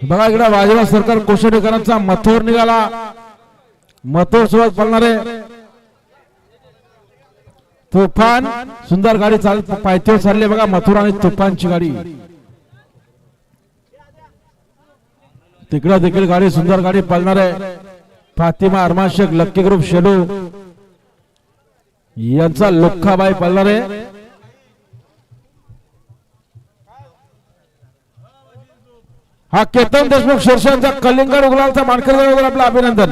बघा इकडे भाजपा सरकार कोशेडेकरांचा मथोर निघाला. मथोर सोबत पळणारे तुफान सुंदर गाडी चाल पायथ्यावर चालली बघा मथुर आणि तुफानची गाडी. तिकडं देखील गाडी सुंदर गाडी पळणार आहे. Fatima Arman Shaikh lucky group शेडू. यांचा लुख्खाबाई पळणार आहे. हा केतन देशमुख शिरसांचा कलिंगड उगलांचा मानकरी बरोबर आपलं अभिनंदन.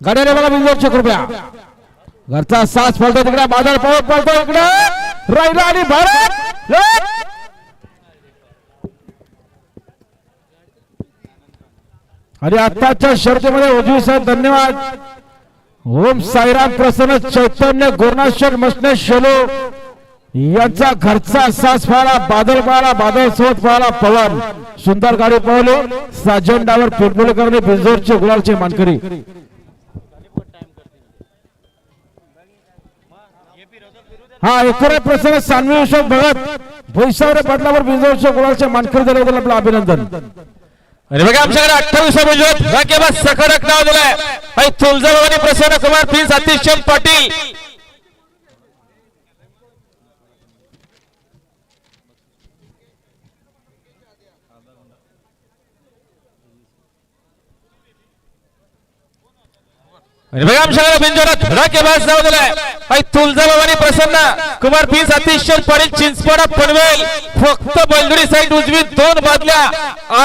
गाड्याने बघा बिंदूरचे कृपया घरचा सास पळतो तिकडे बाजार पळत पळतो इकडे. राहिला आणि भारत. आणि आताच्या शर्तीमध्ये उजवी साहेब धन्यवाद. ओम साईराम प्रसन्न चैतन्य गोरनाश्वर मसने शेलो. यांचा घरचा सास पाहला बादल पाळा बादल सोबत पाळा पवन. सुंदर गाडी पळवली. साजंडावर पिंपळकरने बिंजोरचे गुलालचे मानकरी. हा एकोरे प्रसंग सानवी अशोक भगत भोईसावरे पडल्यावर बिंजोरचे गुलालचे मानकरी दिल्याबद्दल आपलं अभिनंदन. आणि बघा आमच्याकडे अठ्ठावीस मंजुरात सखडक नाव दिलंय. तुळजाभवानी प्रसन्न कुमार प्रिन्स अतिशम पाटील आणि बघा बिंजोरात तुळजाभवानी प्रसन्न. कुमार पीस अतिशय पडेल चिंचपाडा पनवेल फक्त बंदुरी साईड उजवी दोन बादल्या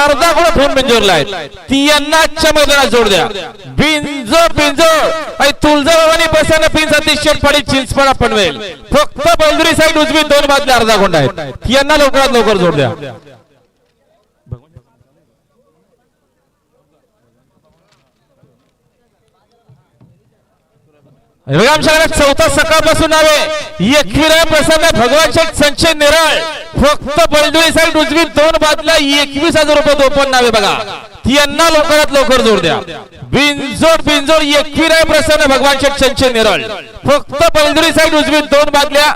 अर्धा गुण फोन बिंजोरला आहेत. ती यांना आजच्या मैदानात जोड द्या. बिंजोर बिंजोर आई तुळजाभवानी प्रसन्न पीस अतिशय पडेल चिंचपाडा पनवेल. फक्त बंदुरी साईड उजवी दोन बादल्या अर्धा गुंड आहेत. ती यांना लवकरात लवकर जोड द्या आणि बघा आमच्याकडे चौथा सकाळपासून नावे एकविरा प्रसन्न भगवान शेठ संचय निराळ. फक्त बलदुळी साईड उजवी दोन बाजूला एकवीस हजार रुपये दोपन नावे बघा. यांना लवकरात लवकर जोड द्या. बिनजोड बिनजोड एकविरा प्रसन्न भगवानचे संचय निराळ. फक्त बलदुळी साईड उजवी दोन बाजल्या